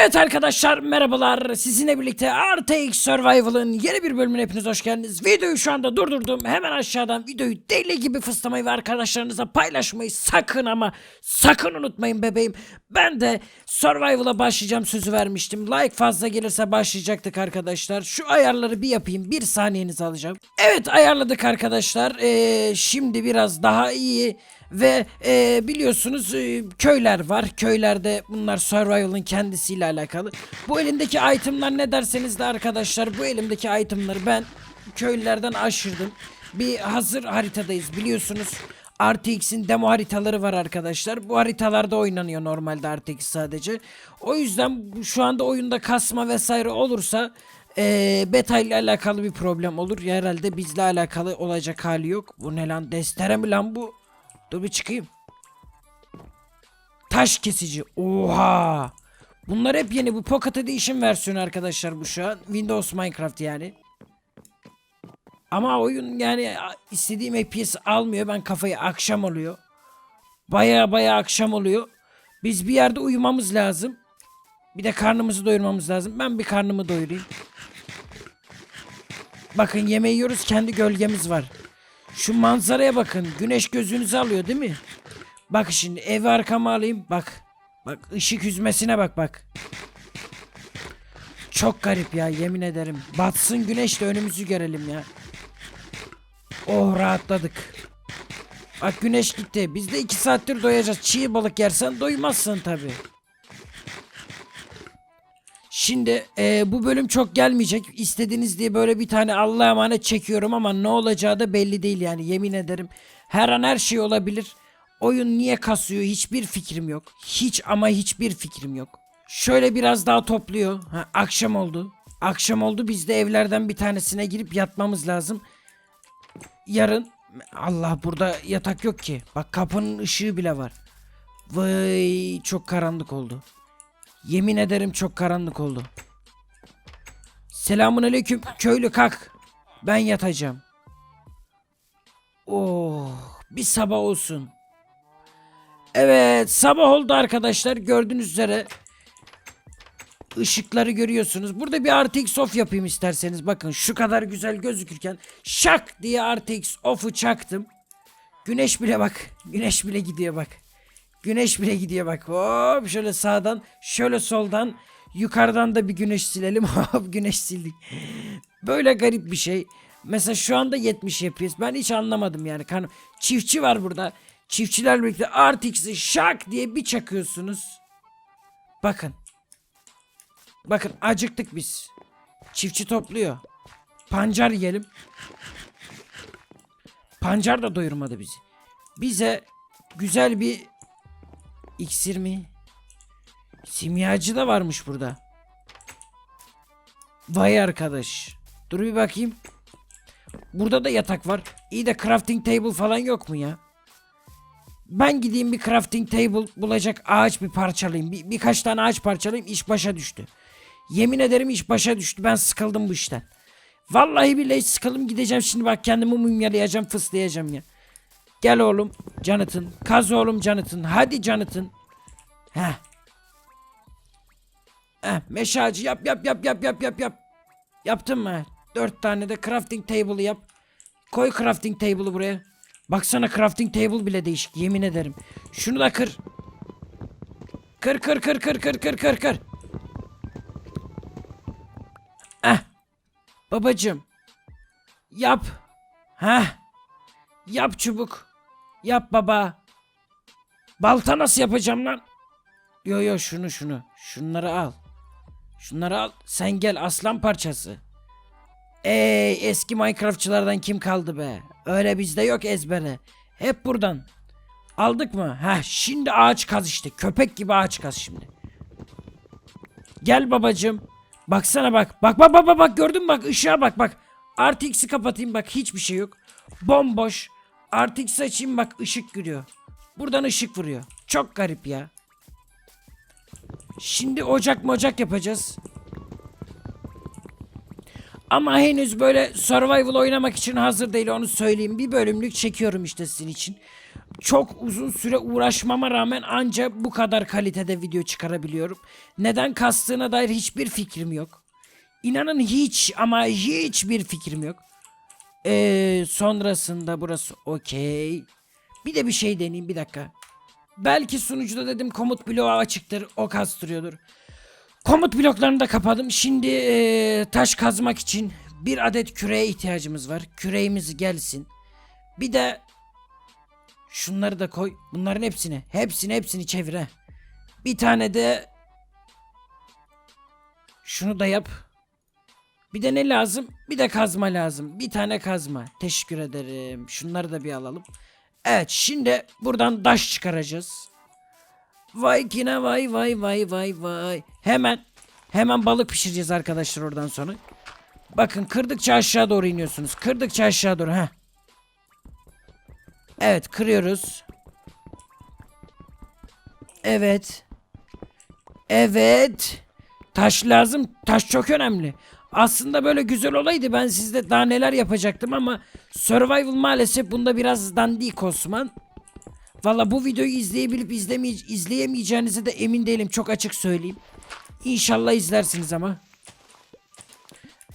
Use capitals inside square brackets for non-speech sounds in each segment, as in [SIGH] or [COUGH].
Evet arkadaşlar merhabalar. Sizinle birlikte RTX Survival'ın yeni bir bölümüne hepiniz hoş geldiniz. Videoyu şu anda durdurdum. Hemen aşağıdan videoyu deli gibi fıslamayı ve arkadaşlarınıza paylaşmayı sakın ama sakın unutmayın bebeğim. Ben de Survival'a başlayacağım sözü vermiştim. Like fazla gelirse başlayacaktık arkadaşlar. Şu ayarları bir yapayım. Bir saniyenizi alacağım. Evet ayarladık arkadaşlar. Ee, şimdi biraz daha iyi ve e, biliyorsunuz e, köyler var. Köylerde bunlar survival'ın kendisiyle alakalı. Bu elimdeki itemlar ne derseniz de arkadaşlar bu elimdeki itemları ben köylülerden aşırdım. Bir hazır haritadayız biliyorsunuz. RTX'in demo haritaları var arkadaşlar. Bu haritalarda oynanıyor normalde RTX sadece. O yüzden şu anda oyunda kasma vesaire olursa eee beta ile alakalı bir problem olur. Ya herhalde bizle alakalı olacak hali yok. Bu ne lan? Destere mi lan bu? Dur bir çıkayım. Taş kesici. Oha. Bunlar hep yeni. Bu Pocket Edition versiyonu arkadaşlar bu şu an. Windows Minecraft yani. Ama oyun yani istediğim FPS almıyor. Ben kafayı akşam oluyor. Baya baya akşam oluyor. Biz bir yerde uyumamız lazım. Bir de karnımızı doyurmamız lazım. Ben bir karnımı doyurayım. Bakın yemeği yiyoruz. Kendi gölgemiz var. Şu manzaraya bakın. Güneş gözünüzü alıyor değil mi? Bak şimdi evi arkama alayım. Bak. Bak ışık yüzmesine bak bak. Çok garip ya yemin ederim. Batsın güneş de önümüzü görelim ya. Oh rahatladık. Bak güneş gitti. Biz de iki saattir doyacağız. Çiğ balık yersen doymazsın tabi. Şimdi e, bu bölüm çok gelmeyecek. İstediğiniz diye böyle bir tane Allah'a emanet çekiyorum ama ne olacağı da belli değil yani yemin ederim. Her an her şey olabilir. Oyun niye kasıyor hiçbir fikrim yok. Hiç ama hiçbir fikrim yok. Şöyle biraz daha topluyor. Ha, akşam oldu. Akşam oldu biz de evlerden bir tanesine girip yatmamız lazım. Yarın Allah burada yatak yok ki. Bak kapının ışığı bile var. Vay çok karanlık oldu. Yemin ederim çok karanlık oldu. Selamun aleyküm köylü kalk. Ben yatacağım. Oh bir sabah olsun. Evet sabah oldu arkadaşlar gördüğünüz üzere. Işıkları görüyorsunuz. Burada bir RTX off yapayım isterseniz. Bakın şu kadar güzel gözükürken şak diye RTX off'u çaktım. Güneş bile bak. Güneş bile gidiyor bak. Güneş bile gidiyor bak. Hop şöyle sağdan, şöyle soldan, yukarıdan da bir güneş silelim. [LAUGHS] Hop güneş sildik. Böyle garip bir şey. Mesela şu anda 70 FPS. Ben hiç anlamadım yani. Kan- Çiftçi var burada. Çiftçilerle birlikte RTX'i şak diye bir çakıyorsunuz. Bakın. Bakın acıktık biz. Çiftçi topluyor. Pancar yiyelim. Pancar da doyurmadı bizi. Bize güzel bir iksir mi? Simyacı da varmış burada. Vay arkadaş. Dur bir bakayım. Burada da yatak var. İyi de crafting table falan yok mu ya? Ben gideyim bir crafting table bulacak ağaç bir parçalayayım. Bir, birkaç tane ağaç parçalayayım. iş başa düştü. Yemin ederim iş başa düştü. Ben sıkıldım bu işten. Vallahi billahi sıkıldım gideceğim şimdi bak kendimi mumyalayacağım fıslayacağım ya. Gel oğlum Jonathan. Kaz oğlum Jonathan. Hadi Jonathan. Heh. Heh, meşacı yap yap yap yap yap yap yap. Yaptın mı? Dört tane de crafting table'ı yap. Koy crafting table'ı buraya. Baksana crafting table bile değişik yemin ederim. Şunu da kır. Kır kır kır kır kır kır kır kır. Eh. Babacım. Yap. Heh. Yap çubuk. Yap baba. Balta nasıl yapacağım lan? Yo yo şunu şunu. Şunları al. Şunları al. Sen gel aslan parçası. Ey eski Minecraftçılardan kim kaldı be? Öyle bizde yok ezbere. Hep buradan. Aldık mı? Heh şimdi ağaç kaz işte. Köpek gibi ağaç kaz şimdi. Gel babacım. Baksana bak. Bak bak bak bak, bak gördün mü bak ışığa bak bak. RTX'i kapatayım bak hiçbir şey yok. Bomboş. RTX açayım bak ışık giriyor. Buradan ışık vuruyor. Çok garip ya. Şimdi ocak mocak yapacağız. Ama henüz böyle survival oynamak için hazır değil onu söyleyeyim. Bir bölümlük çekiyorum işte sizin için. çok uzun süre uğraşmama rağmen ancak bu kadar kalitede video çıkarabiliyorum. Neden kastığına dair hiçbir fikrim yok. İnanın hiç ama hiçbir fikrim yok. Ee, sonrasında burası okey. Bir de bir şey deneyeyim bir dakika. Belki sunucuda dedim komut bloğu açıktır o kastırıyordur. Komut bloklarını da kapadım. Şimdi ee, taş kazmak için bir adet küreye ihtiyacımız var. Küreğimiz gelsin. Bir de şunları da koy. Bunların hepsini. Hepsini hepsini çevir. Bir tane de şunu da yap. Bir de ne lazım? Bir de kazma lazım. Bir tane kazma. Teşekkür ederim. Şunları da bir alalım. Evet şimdi buradan taş çıkaracağız. Vay kine vay vay vay vay vay. Hemen hemen balık pişireceğiz arkadaşlar oradan sonra. Bakın kırdıkça aşağı doğru iniyorsunuz. Kırdıkça aşağı doğru. Heh. Evet kırıyoruz. Evet. Evet. Taş lazım. Taş çok önemli. Aslında böyle güzel olaydı ben sizde daha neler yapacaktım ama Survival maalesef bunda biraz dandik Osman. Valla bu videoyu izleyebilip izlemeye- izleyemeyeceğinize de emin değilim çok açık söyleyeyim. İnşallah izlersiniz ama.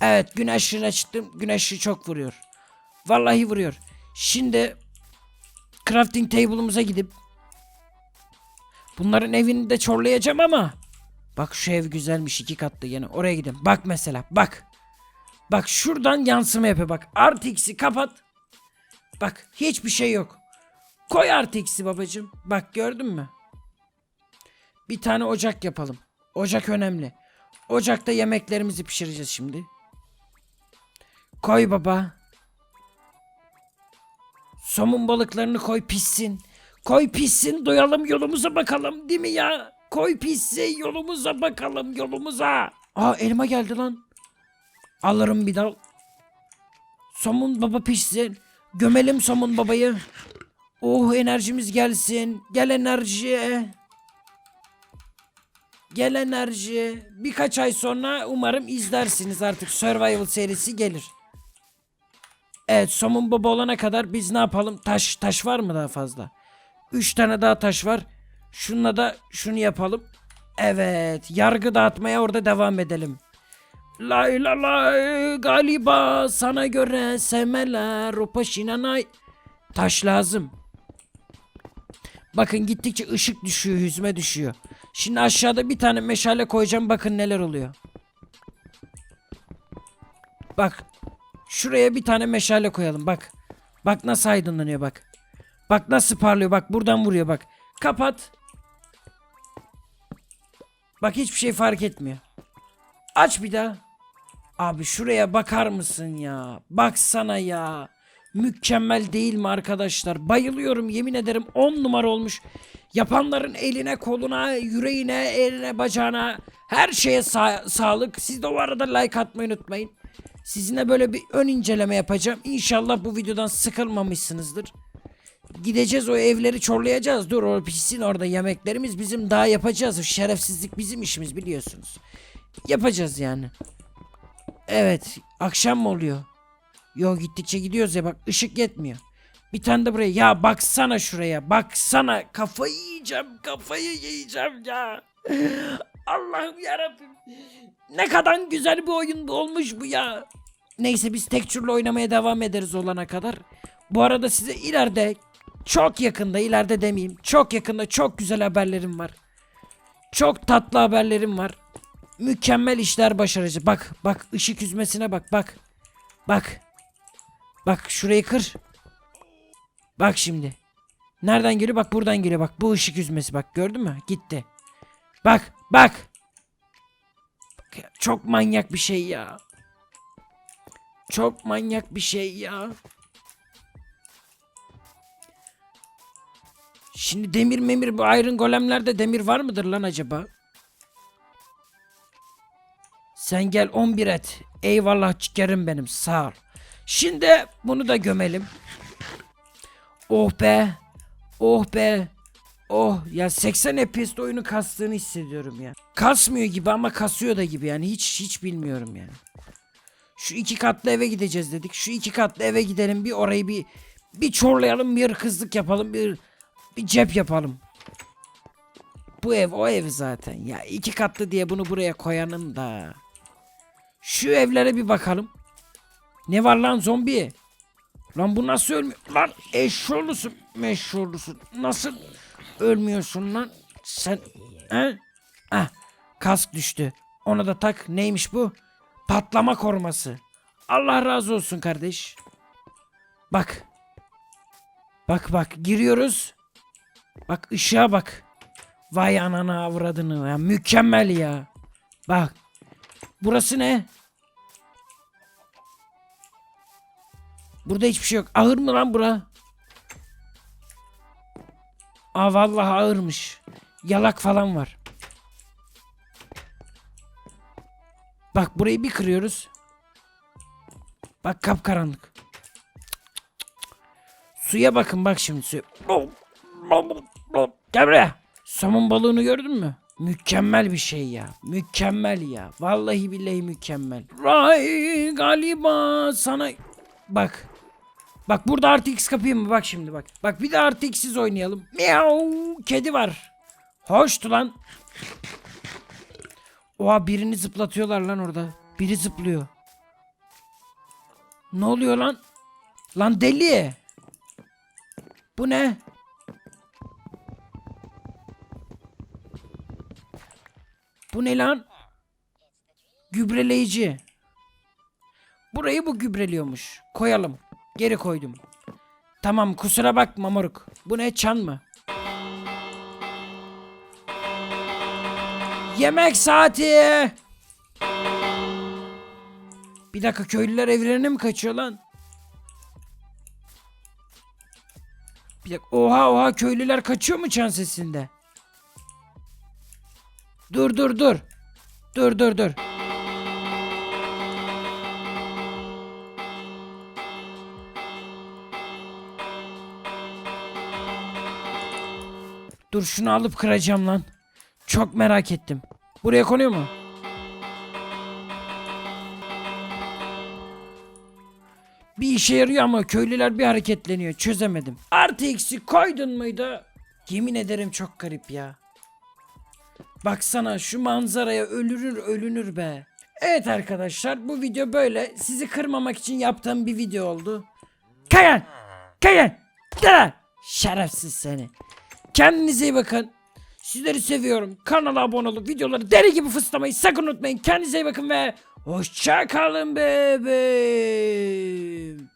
Evet gün ışığına çıktım. Gün ışığı çok vuruyor. Vallahi vuruyor. Şimdi crafting table'ımıza gidip bunların evini de çorlayacağım ama bak şu ev güzelmiş iki katlı yine oraya gidelim. Bak mesela bak. Bak şuradan yansıma yapıyor bak. Artı x'i kapat. Bak hiçbir şey yok. Koy artı x'i babacım. Bak gördün mü? Bir tane ocak yapalım. Ocak önemli. Ocakta yemeklerimizi pişireceğiz şimdi. Koy baba. Somun balıklarını koy pişsin. Koy pişsin doyalım yolumuza bakalım değil mi ya? Koy pişsin yolumuza bakalım yolumuza. Aa elma geldi lan. Alırım bir dal. Somun baba pişsin. Gömelim somun babayı. Oh enerjimiz gelsin. Gel enerji. Gel enerji. Birkaç ay sonra umarım izlersiniz artık Survival serisi gelir. Evet somun baba olana kadar biz ne yapalım? Taş taş var mı daha fazla? Üç tane daha taş var. Şununla da şunu yapalım. Evet yargı dağıtmaya orada devam edelim. Lay la lay galiba sana göre sevmeler o paşinanay. Taş lazım. Bakın gittikçe ışık düşüyor yüzüme düşüyor. Şimdi aşağıda bir tane meşale koyacağım bakın neler oluyor. Bak şuraya bir tane meşale koyalım bak. Bak nasıl aydınlanıyor bak. Bak nasıl parlıyor bak buradan vuruyor bak. Kapat. Bak hiçbir şey fark etmiyor. Aç bir daha. Abi şuraya bakar mısın ya? Baksana ya. Mükemmel değil mi arkadaşlar? Bayılıyorum yemin ederim 10 numara olmuş. Yapanların eline, koluna, yüreğine, eline, bacağına her şeye sa- sağlık. Siz de o arada like atmayı unutmayın. Sizinle böyle bir ön inceleme yapacağım. İnşallah bu videodan sıkılmamışsınızdır. Gideceğiz o evleri çorlayacağız. Dur o pişsin orada yemeklerimiz bizim daha yapacağız. Şerefsizlik bizim işimiz biliyorsunuz. Yapacağız yani. Evet akşam mı oluyor? Yo gittikçe gidiyoruz ya bak ışık yetmiyor. Bir tane de buraya ya baksana şuraya baksana kafayı yiyeceğim kafayı yiyeceğim ya. [LAUGHS] Allah'ım yarabbim. Ne kadar güzel bir oyun bu olmuş bu ya. Neyse biz tekçürle oynamaya devam ederiz olana kadar. Bu arada size ileride çok yakında ileride demeyeyim çok yakında çok güzel haberlerim var. Çok tatlı haberlerim var. Mükemmel işler başarıcı. Bak bak ışık yüzmesine bak bak. Bak. Bak şurayı kır. Bak şimdi. Nereden geliyor? Bak buradan geliyor. Bak bu ışık yüzmesi bak gördün mü? Gitti. Bak bak. Bak ya, çok manyak bir şey ya. Çok manyak bir şey ya. Şimdi demir memir bu Iron Golem'lerde demir var mıdır lan acaba? Sen gel 11 et. Eyvallah çıkarım benim sağ ol. Şimdi bunu da gömelim. Oh be. Oh be. Oh ya 80 FPS'de oyunu kastığını hissediyorum ya. Kasmıyor gibi ama kasıyor da gibi yani hiç hiç bilmiyorum yani. Şu iki katlı eve gideceğiz dedik. Şu iki katlı eve gidelim bir orayı bir bir çorlayalım bir kızlık yapalım bir Bir cep yapalım. Bu ev o ev zaten. Ya iki katlı diye bunu buraya koyanım da. Şu evlere bir bakalım. Ne var lan zombi? Lan bu nasıl ölmüyor? Lan eşşoğlusun meşhurlusun. Nasıl ölmüyorsun lan? Sen he? Ah kask düştü. Ona da tak. Neymiş bu? Patlama koruması. Allah razı olsun kardeş. Bak. Bak bak giriyoruz. Bak ışığa bak. Vay anana avradını ya. Mükemmel ya. Bak. Burası ne? Burada hiçbir şey yok. Ağır mı lan bura? Aa vallahi ağırmış. Yalak falan var. Bak burayı bir kırıyoruz. Bak kapkaranlık. Suya bakın bak şimdi suya. Gel buraya. Somon balığını gördün mü? Mükemmel bir şey ya. Mükemmel ya. Vallahi billahi mükemmel. Ray galiba sana... Bak. Bak burada artı X kapayım mı? Bak şimdi bak. Bak bir de artı X'siz oynayalım. Miau. Kedi var. Hoştu lan. Oha birini zıplatıyorlar lan orada. Biri zıplıyor. Ne oluyor lan? Lan deli. Bu ne? Bu ne lan? Gübreleyici. Burayı bu gübreliyormuş. Koyalım. Geri koydum. Tamam kusura bakma moruk. Bu ne çan mı? Yemek saati. Bir dakika köylüler evlerine mi kaçıyor lan? Bir dakika. Oha oha köylüler kaçıyor mu çan sesinde? Dur dur dur. Dur dur dur. Dur şunu alıp kıracağım lan. Çok merak ettim. Buraya konuyor mu? Bir işe yarıyor ama köylüler bir hareketleniyor. Çözemedim. Artı eksi koydun muydu? Yemin ederim çok garip ya. Baksana şu manzaraya ölünür ölünür be. Evet arkadaşlar bu video böyle. Sizi kırmamak için yaptığım bir video oldu. Kayan! Kayan! Dara! Şerefsiz seni. Kendinize iyi bakın. Sizleri seviyorum. Kanala abone olup videoları deli gibi fıslamayı sakın unutmayın. Kendinize iyi bakın ve hoşça kalın bebeğim.